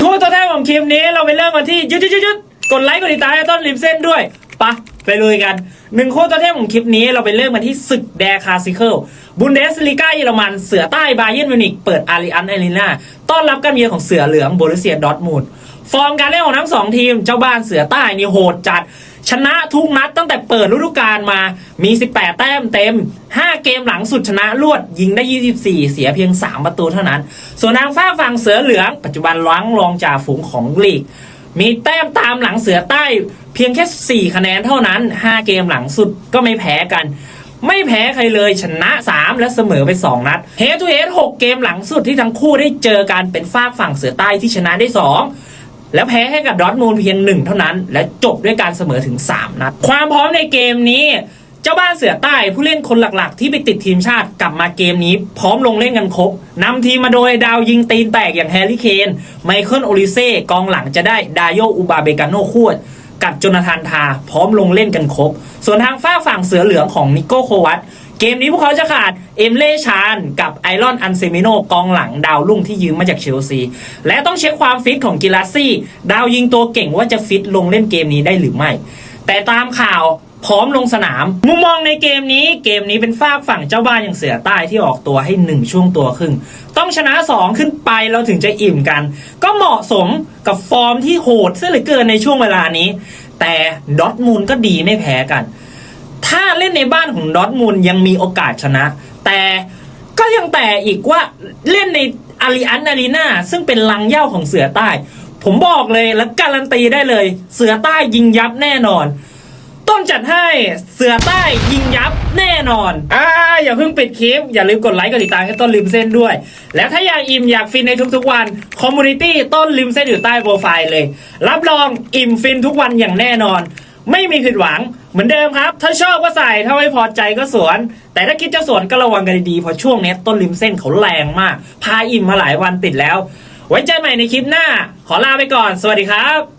ทุกตัวแท้ของคลิปนี้เราไปเริ่มกันที่ยุดยุดยุดยุดกดไลค์กดติดตามให้ต้นริมเส้นด้วยปะไปลุยกันหนึ่งคู่ตัวแท้ของคลิปนี้เราไปเริ่มกันที่ศึกแดคาซิเคิลบุนเดสลีกาเยอรมันเสือใต้บาเยนมิวนิกเปิดอาริอันเอลิน่าต้อนรับการเยือนของเสือเหลืองโบรุเซียดอทมูดฟอร์มการเล่นของทั้งสองทีม เจ้าบ้านเสือใต้นี่โหดจัด ชนะทุกนัดตั้งแต่เปิดฤดูกาลมา มี 18 แต้มเต็ม 5 เกมหลังสุดชนะรวด ยิงได้ 24 เสียเพียง 3 ประตูเท่านั้น ส่วนทางฝ้าฝั่งเสือเหลือง ปัจจุบันล้างรองจ่าฝูงของลีก มีแต้มตามหลังเสือใต้เพียงแค่ 4 คะแนนเท่านั้น 5 เกมหลังสุดก็ไม่แพ้กันไม่แพ้ใครเลยชนะ 3 และเสมอไป 2 นัดเฮทูเฮด6เกมหลังสุดที่ทั้งคู่ได้เจอกันเป็นฝ้ากฝั่งเสือใต้ที่ชนะได้ 2 แล้วแพ้ให้กับดอทมูลเพียงหนึ่งเท่านั้น และจบด้วยการเสมอถึง 3 นัด ความพร้อมในเกมนี้ เจ้าบ้านเสือใต้ผู้เล่นคนหลักๆ ที่ไปติดทีมชาติกลับมาเกมนี้ พร้อมลงเล่นกันครบนำทีมมาโดยดาวยิงตีนแตกอย่างแฮร์รี่เคนไมเคิลโอลิเซ่กองหลังจะได้ดายโยอูบาเบกาโนคูดกับจนาธานทา พร้อมลงเล่นกันครบ ส่วนทางฝ้าฝั่งเสือเหลืองของนิโก้โควัต เกมนี้พวกเขาจะขาดเอมเล่ชานกับไอรอนอันเซมิโนกองหลังดาวรุ่งที่ยืมมาจากเชลซี และต้องเช็คความฟิตของกิลาซี่ ดาวยิงตัวเก่งว่าจะฟิตลงเล่นเกมนี้ได้หรือไม่ แต่ตามข่าวพร้อมลงสนาม มุมมองในเกมนี้เกมนี้เป็นฝากฝั่งเจ้าบ้านอย่างเสือใต้ที่ออกตัวให้ 1 ช่วงตัวครึ่ง ต้องชนะ 2 ขึ้นไปเราถึงจะอิ่มกัน ก็เหมาะสมกับฟอร์มที่โหดเสียเหลือเกินในช่วงเวลานี้ แต่ดอทมูลก็ดีไม่แพ้กัน ถ้าเล่นในบ้านของดอทมุนด์ยังมีโอกาสชนะ แต่ก็ยังแต่อีกว่าเล่นในอารีอันอารีนาซึ่งเป็นลังเย่าของเสือใต้ ผมบอกเลยและการันตีได้เลย เสือใต้ยิงยับแน่นอน ต้นจัดให้เสือใต้ยิงยับแน่นอนอ่าอย่าเพิ่งปิดคลิป อย่าลืมกดไลค์กดติดตามให้ต้นริมเส้นด้วย แล้วถ้าอยากอิ่มอยากฟินในทุกๆวันคอมมูนิตี้ต้นริมเส้นอยู่ใต้โปรไฟล์เลย รับรองอิ่มฟินทุกวันอย่างแน่นอน ไม่มีผิดหวังเหมือนเดิมครับ ถ้าชอบก็ใส่ถ้าไม่พอใจก็สวน แต่ถ้าคิดจะสวนก็ระวังกันดีๆเพราะช่วงนี้ต้นริมเส้นเขาแรงมาก พาอิ่มมาหลายวันติดแล้ว ไว้เจอใหม่ในคลิปหน้า ขอลาไปก่อน สวัสดีครับ